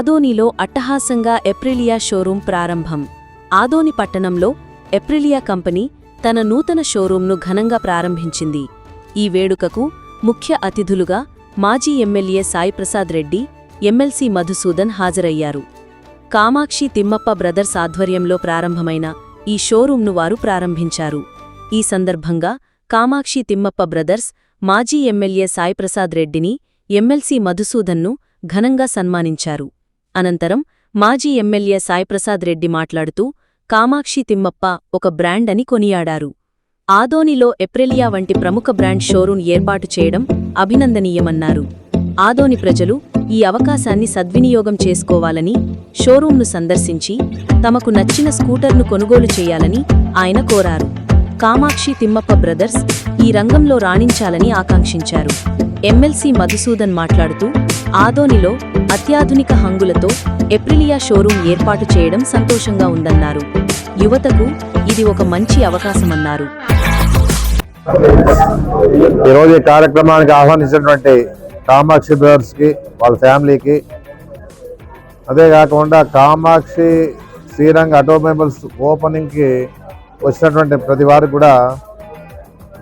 ఆదోనిలో అట్టహాసంగా ఎప్రిలియా షోరూం ప్రారంభం. ఆదోని పట్టణంలో ఎప్రిలియా కంపెనీ తన నూతన షోరూంను ఘనంగా ప్రారంభించింది. ఈ వేడుకకు ముఖ్య అతిథులుగా మాజీ ఎమ్మెల్యే సాయిప్రసాద్ రెడ్డి ఎమ్మెల్సీ మధుసూదన్ హాజరయ్యారు. కామాక్షి తిమ్మప్ప బ్రదర్స్ ఆధ్వర్యంలో ప్రారంభమైన ఈ షోరూంను వారు ప్రారంభించారు. ఈ సందర్భంగా కామాక్షి తిమ్మప్ప బ్రదర్స్ మాజీ ఎమ్మెల్యే సాయిప్రసాద్ రెడ్డిని ఎమ్మెల్సీ మధుసూదన్ను ఘనంగా సన్మానించారు. అనంతరం మాజీ ఎమ్మెల్యే సాయిప్రసాద్ రెడ్డి మాట్లాడుతూ కామాక్షి తిమ్మప్ప ఒక బ్రాండ్ అని కొనియాడారు. ఆదోనిలో ఎప్రెలియా వంటి ప్రముఖ బ్రాండ్ షోరూం ఏర్పాటు చేయడం అభినందనీయమన్నారు. ఆదోని ప్రజలు ఈ అవకాశాన్ని సద్వినియోగం చేసుకోవాలని షోరూంను సందర్శించి తమకు నచ్చిన స్కూటర్ను కొనుగోలు చేయాలని ఆయన కోరారు. కామాక్షి తిమ్మప్ప బ్రదర్స్ ఈ రంగంలో రాణించాలని ఆకాంక్షించారు. ఎమ్మెల్సీ మధుసూదన్ మాట్లాడుతూ ఆదోనిలో అత్యాధునిక హంగులతో ఎప్రిలియా షోరూం ఏర్పాటు చేయడం సంతోషంగా ఉందన్నారు. యువతకు ఇది ఒక మంచి అవకాశమన్నారు. ఈరోజు ఈ కార్యక్రమానికి ఆహ్వానించినటువంటి కామాక్షి బ్రదర్స్కి వాళ్ళ ఫ్యామిలీకి. అదే కాకుండా కామాక్షి శ్రీరంగ ఆటోమొబైల్స్ ఓపెనింగ్కి వచ్చినటువంటి ప్రతి వారికి కూడా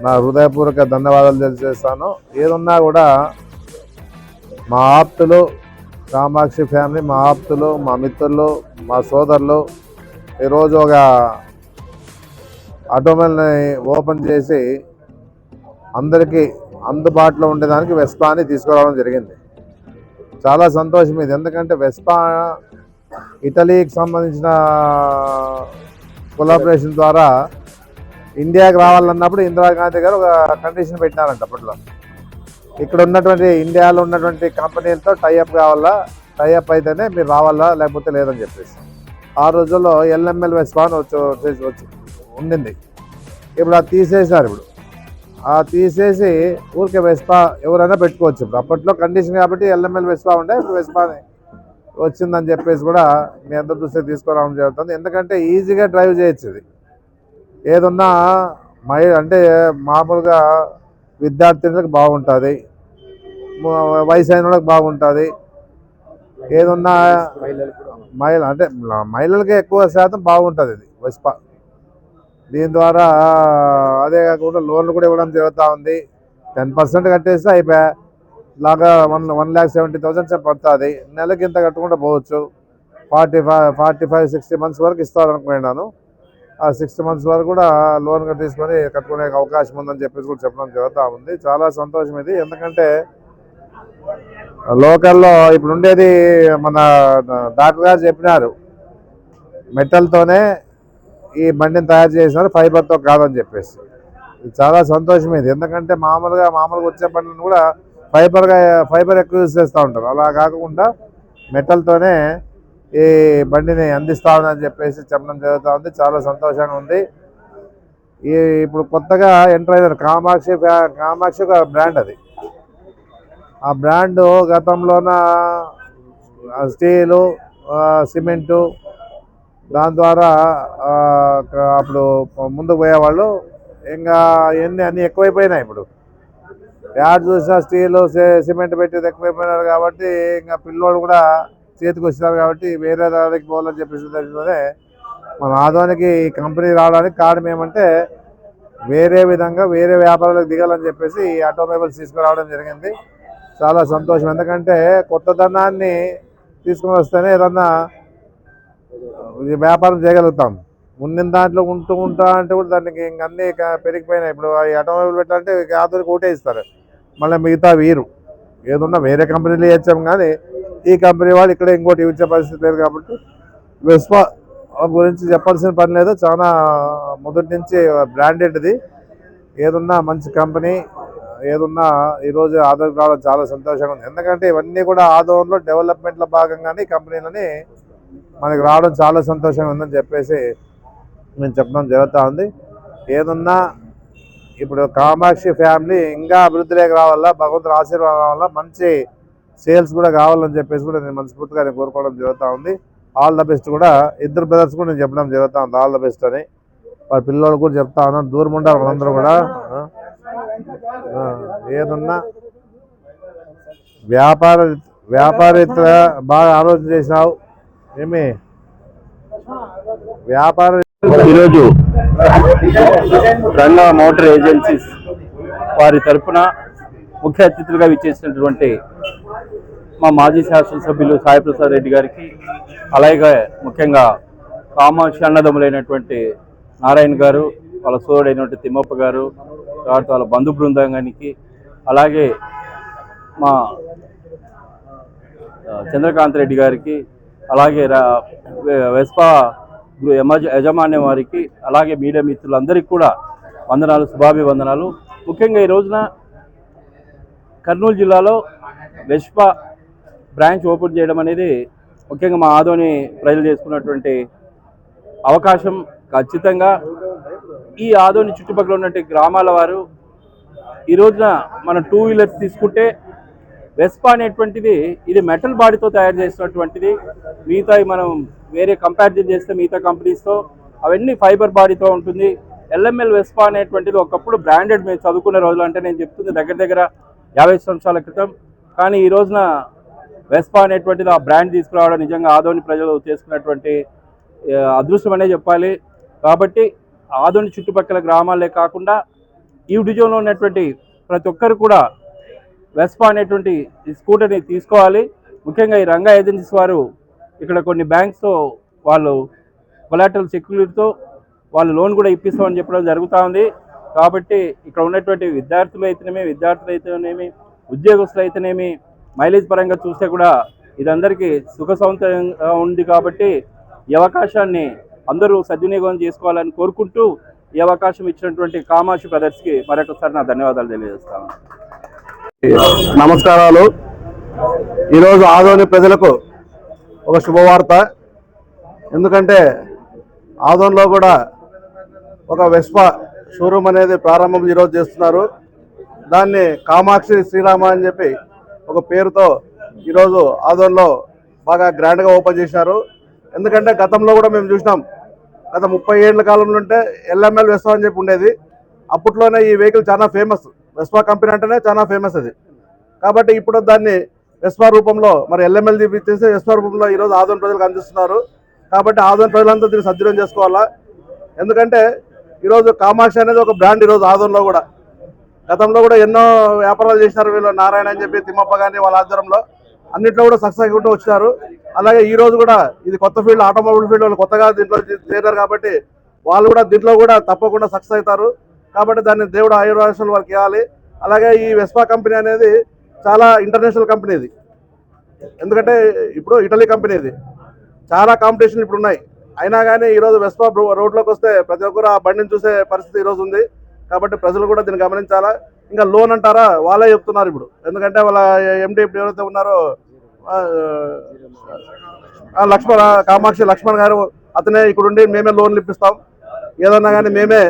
నా హృదయపూర్వక ధన్యవాదాలు తెలియజేస్తాను. ఏదున్నా కూడా మా ఆప్తులు కామాక్షి ఫ్యామిలీ మా ఆప్తులు మా మిత్రులు మా సోదరులు ఈరోజు ఒక ఆటోమొబైల్ని ఓపెన్ చేసి అందరికీ అందుబాటులో ఉండేదానికి వెస్పాని తీసుకురావడం జరిగింది. చాలా సంతోషం ఇది. ఎందుకంటే వెస్పా ఇటలీకి సంబంధించిన కొలాబరేషన్ ద్వారా ఇండియాకి రావాలన్నప్పుడు ఇందిరాగాంధీ గారు ఒక కండిషన్ పెట్టినారంట అప్పట్లో. ఇక్కడ ఉన్నటువంటి ఇండియాలో ఉన్నటువంటి కంపెనీలతో టైఅప్ కావాలా? టైఅప్ అయితేనే మీరు రావాలా? లేకపోతే లేదని చెప్పేసి. ఆ రోజుల్లో ఎల్ఎంఎల్ వెస్పా అని వచ్చి వచ్చేసి వచ్చి ఉండింది. ఇప్పుడు అది తీసేసారు ఇప్పుడు. ఆ తీసేసి ఊరికే వెస్పా ఎవరైనా పెట్టుకోవచ్చు ఇప్పుడు. అప్పట్లో కండిషన్ కాబట్టి ఎల్ఎంఎల్ వెస్పా ఉండే ఇప్పుడు వెస్పాని వచ్చిందని చెప్పేసి కూడా మీ అందరి చూస్తే తీసుకురావడం జరుగుతుంది. ఎందుకంటే ఈజీగా డ్రైవ్ చేయొచ్చు ఇది. ఏదున్నా మై అంటే మామూలుగా విద్యార్థినులకు బాగుంటుంది. వయసు అయిన వాళ్ళకి బాగుంటుంది. ఏదున్నా మహిళ అంటే మహిళలకే ఎక్కువ శాతం బాగుంటుంది ఇది వెస్పా దీని ద్వారా అదే కాకుండా లోన్లు కూడా ఇవ్వడం జరుగుతూ ఉంది. టెన్ పర్సెంట్ కట్టేస్తే అయిపోయా. లాగా one one lakh seventy thousand పడుతుంది. నెలకి ఇంత కట్టుకుంటూ పోవచ్చు. Forty five forty five sixty months వరకు ఇస్తారనుకున్నాను. ఆ సిక్స్ మంత్స్ వరకు కూడా లోన్ తీసుకొని కట్టుకునే అవకాశం ఉందని చెప్పేసి కూడా చెప్పడం జరుగుతూ ఉంది. చాలా సంతోషం ఇది. ఎందుకంటే లోకల్లో ఇప్పుడు ఉండేది మన డాక్టర్ గారు చెప్పినారు మెటల్తోనే ఈ బండిని తయారు చేసినారు ఫైబర్తో కాదని చెప్పేసి. ఇది చాలా సంతోషం ఇది. ఎందుకంటే మామూలుగా మామూలుగా వచ్చే బండ్లను కూడా ఫైబర్గా ఫైబర్ ఎక్కువ యూజ్ చేస్తూ ఉంటారు. అలా కాకుండా మెటల్తోనే ఈ బండిని అందిస్తామని చెప్పేసి చెప్పడం జరుగుతూ ఉంది. చాలా సంతోషంగా ఉంది. ఈ ఇప్పుడు కొత్తగా ఎంటర్ అయినారు కామాక్షి కామాక్షి ఒక బ్రాండ్ అది. ఆ బ్రాండ్ గతంలోన స్టీలు సిమెంటు దాని ద్వారా అప్పుడు ముందుకు పోయేవాళ్ళు. ఇంకా ఇవన్నీ అన్నీ ఎక్కువైపోయినాయి ఇప్పుడు. యాడ్ చూసినా స్టీలు సిమెంట్ పెట్టేది ఎక్కువైపోయినారు కాబట్టి ఇంకా పిల్లోడు కూడా చేతికి వచ్చినారు కాబట్టి వేరే దానికి పోవాలని చెప్పేసి ఉద్దేశంతోనే మన ఆదానికి ఈ కంపెనీ రావడానికి కారణం ఏమంటే వేరే విధంగా వేరే వ్యాపారాలకు దిగాలని చెప్పేసి ఈ ఆటోమొబైల్స్ తీసుకురావడం జరిగింది. చాలా సంతోషం. ఎందుకంటే కొత్తదనాన్ని తీసుకుని వస్తేనే ఏదన్నా వ్యాపారం చేయగలుగుతాం. ఉండిన దాంట్లో ఉంటూ ఉంటా అంటే కూడా దానికి ఇంక అన్నీ పెరిగిపోయినాయి. ఇప్పుడు ఈ ఆటోమొబైల్ పెట్టాలంటే ఆధునిక ఒకటే ఇస్తారు. మళ్ళీ మిగతా వీరు ఏదున్నా వేరే కంపెనీలు ఇచ్చాం కానీ ఈ కంపెనీ వాళ్ళు ఇక్కడ ఇంకోటి ఇచ్చే పరిస్థితి లేదు కాబట్టి వెస్పా గురించి చెప్పాల్సిన పని లేదు. చాలా మొదటి నుంచి బ్రాండెడ్ది ఏదున్నా మంచి కంపెనీ ఏదున్నా ఈరోజు ఆదోన్ రావడం చాలా సంతోషంగా ఉంది. ఎందుకంటే ఇవన్నీ కూడా ఆదోన్లో డెవలప్మెంట్లో భాగంగానే ఈ కంపెనీలని మనకి రావడం చాలా సంతోషంగా ఉందని చెప్పేసి మేము చెప్పడం జరుగుతూ ఉంది. ఏదున్నా ఇప్పుడు కామాక్షి ఫ్యామిలీ ఇంకా అభివృద్ధిలోకి రావాలా భగవంతుడు ఆశీర్వాదం రావాలా మంచి సేల్స్ కూడా కావాలని చెప్పేసి కూడా నేను మనస్ఫూర్తిగా నేను కోరుకోవడం జరుగుతూ ఉంది. ఆల్ ద బెస్ట్ కూడా. ఇద్దరు బ్రదర్స్ కూడా నేను చెప్పడం జరుగుతూ ఉంది. ఆల్ ద బెస్ట్ అని. వాళ్ళ పిల్లలు కూడా చెప్తా ఉన్నాను దూరం ఉండాలి వాళ్ళందరూ కూడా. ఏదున్నా వ్యాపార వ్యాపారవేత్త బాగా ఆలోచన చేసినావు. ఏమి? వ్యాపార ఈరోజు రంగా మోటార్ ఏజెన్సీస్ వారి తరపున ముఖ్య అతిథులుగా విచ్చేసినటువంటి మా మాజీ శాసనసభ్యులు సాయిప్రసాద్ రెడ్డి గారికి అలాగే ముఖ్యంగా కామాక్షి అన్నదమ్ములైనటువంటి నారాయణ గారు వాళ్ళ సోదరుడైనటువంటి తిమ్మప్ప గారు తర్వాత వాళ్ళ బంధు బృందానికి అలాగే మా చంద్రకాంత్ రెడ్డి గారికి అలాగే రా- వెస్పా యజమాన్యం వారికి అలాగే మీడియా మిత్రులందరికీ కూడా వందనాలు శుభాభివందనాలు. ముఖ్యంగా ఈ రోజున కర్నూలు జిల్లాలో వెస్పా బ్రాంచ్ ఓపెన్ చేయడం అనేది ముఖ్యంగా మా ఆదోని ప్రజలు చేసుకున్నటువంటి అవకాశం ఖచ్చితంగా. ఈ ఆదోని చుట్టుపక్కల ఉన్నటువంటి గ్రామాల వారు ఈ రోజున మన టూ వీలర్స్ తీసుకుంటే వెస్పా అనేటువంటిది ఇది మెటల్ బాడీతో తయారు చేసినటువంటిది. మిగతా మనం వేరే కంపారిజన్ చేస్తే మిగతా కంపెనీస్తో అవన్నీ ఫైబర్ బాడీతో ఉంటుంది. ఎల్ఎంఎల్ వెస్పా అనేటువంటిది ఒకప్పుడు బ్రాండెడ్ మేము చదువుకునే రోజులు అంటే నేను చెప్తుంది దగ్గర దగ్గర యాభై సంవత్సరాల క్రితం. కానీ ఈ రోజున వెస్పా అనేటువంటిది ఆ బ్రాండ్ తీసుకురావడం నిజంగా ఆదోని ప్రజలు చేసుకున్నటువంటి అదృష్టం అనే చెప్పాలి. కాబట్టి ఆదోని చుట్టుపక్కల గ్రామాలే కాకుండా ఈ డివిజన్లో ఉన్నటువంటి ప్రతి ఒక్కరు కూడా వెస్పా అనేటువంటి ఈ స్కూటర్ని తీసుకోవాలి. ముఖ్యంగా ఈ రంగా ఏజెన్సీస్ వారు ఇక్కడ కొన్ని బ్యాంక్స్తో వాళ్ళు కొలాటరల్ సెక్యూరిటీతో వాళ్ళు లోన్ కూడా ఇప్పిస్తామని చెప్పడం జరుగుతూ ఉంది. కాబట్టి ఇక్కడ ఉన్నటువంటి విద్యార్థులు అయితేనేమి విద్యార్థులు అయితేనేమి ఉద్యోగస్తులు అయితేనేమి మైలేజ్ పరంగా చూస్తే కూడా ఇదందరికీ సుఖ సౌంతర్యంగా ఉంది కాబట్టి ఈ అవకాశాన్ని అందరూ సద్వినియోగం చేసుకోవాలని కోరుకుంటూ ఈ అవకాశం ఇచ్చినటువంటి కామాక్షి బ్రదర్స్కి మరొకసారి నా ధన్యవాదాలు తెలియజేస్తాను. నమస్కారాలు. ఈరోజు ఆదోని ప్రజలకు ఒక శుభవార్త. ఎందుకంటే ఆదోన్లో కూడా ఒక వెస్పా షోరూమ్ అనేది ప్రారంభం ఈరోజు చేస్తున్నారు. దాన్ని కామాక్షి శ్రీరామ అని చెప్పి ఒక పేరుతో ఈరోజు ఆదోన్లో బాగా గ్రాండ్గా ఓపెన్ చేశారు. ఎందుకంటే గతంలో కూడా మేము చూసినాం గత ముప్పై ఏళ్ళ కాలంలో ఉంటే ఎల్ఎంఎల్ వెస్వా అని చెప్పి ఉండేది. అప్పట్లోనే ఈ వెహికల్ చాలా ఫేమస్. వెస్వా కంపెనీ అంటేనే చాలా ఫేమస్ అది. కాబట్టి ఇప్పుడు దాన్ని వెస్వా రూపంలో మరి ఎల్ఎంఎల్ చూపించేసి వెస్వా రూపంలో ఈరోజు ఆదోన్ ప్రజలకు అందిస్తున్నారు. కాబట్టి ఆదోన్ ప్రజలంతా దీన్ని సద్వినియోగం చేసుకోవాలా? ఎందుకంటే ఈరోజు కామాక్షి అనేది ఒక బ్రాండ్ ఈరోజు ఆదోన్లో కూడా. గతంలో కూడా ఎన్నో వ్యాపారాలు చేసినారు వీళ్ళు నారాయణ అని చెప్పి తిమ్మప్ప కానీ వాళ్ళ ఆధ్వర్యంలో. అన్నింటిలో కూడా సక్సెస్ అయ్యుకుంటూ వచ్చినారు. అలాగే ఈ రోజు కూడా ఇది కొత్త ఫీల్డ్ ఆటోమొబైల్ ఫీల్డ్ వాళ్ళు కొత్తగా దీంట్లో చేరారు కాబట్టి వాళ్ళు కూడా దీంట్లో కూడా తప్పకుండా సక్సెస్ అవుతారు. కాబట్టి దాన్ని దేవుడు ఆయుర్వేశాలు వాళ్ళకి ఇవ్వాలి. అలాగే ఈ వెస్పా కంపెనీ అనేది చాలా ఇంటర్నేషనల్ కంపెనీ ఇది. ఎందుకంటే ఇప్పుడు ఇటలీ కంపెనీ ఇది. చాలా కాంపిటీషన్ ఇప్పుడు ఉన్నాయి. అయినా కానీ ఈరోజు వెస్పా బ్రో- రోడ్లోకి వస్తే ప్రతి ఒక్కరు ఆ బండిని చూసే పరిస్థితి ఈరోజు ఉంది. కాబట్టి ప్రజలు కూడా దీన్ని గమనించాలా? ఇంకా లోన్ అంటారా? వాళ్ళే చెప్తున్నారు ఇప్పుడు. ఎందుకంటే వాళ్ళ ఎండి ఇప్పుడు ఎవరైతే ఉన్నారో లక్ష్మణ్ లక్ష్మణ కామాక్షి లక్ష్మణ్ గారు అతనే ఇక్కడుండి మేమే లోన్లు ఇప్పిస్తాం. ఏదన్నా కానీ మేమే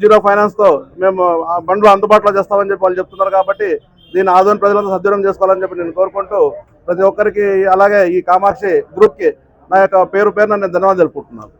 జీరో ఫైనాన్స్తో మేము ఆ బండ్లు అందుబాటులో చేస్తామని చెప్పి వాళ్ళు చెప్తున్నారు కాబట్టి దీన్ని ఆదోని ప్రజలంతా సద్వినియోగం చేసుకోవాలని చెప్పి నేను కోరుకుంటూ ప్రతి ఒక్కరికి అలాగే ఈ కామాక్షి గ్రూప్కి నా యొక్క పేరు పేరున నేను ధన్యవాదాలు తెలుపుకుంటున్నాను.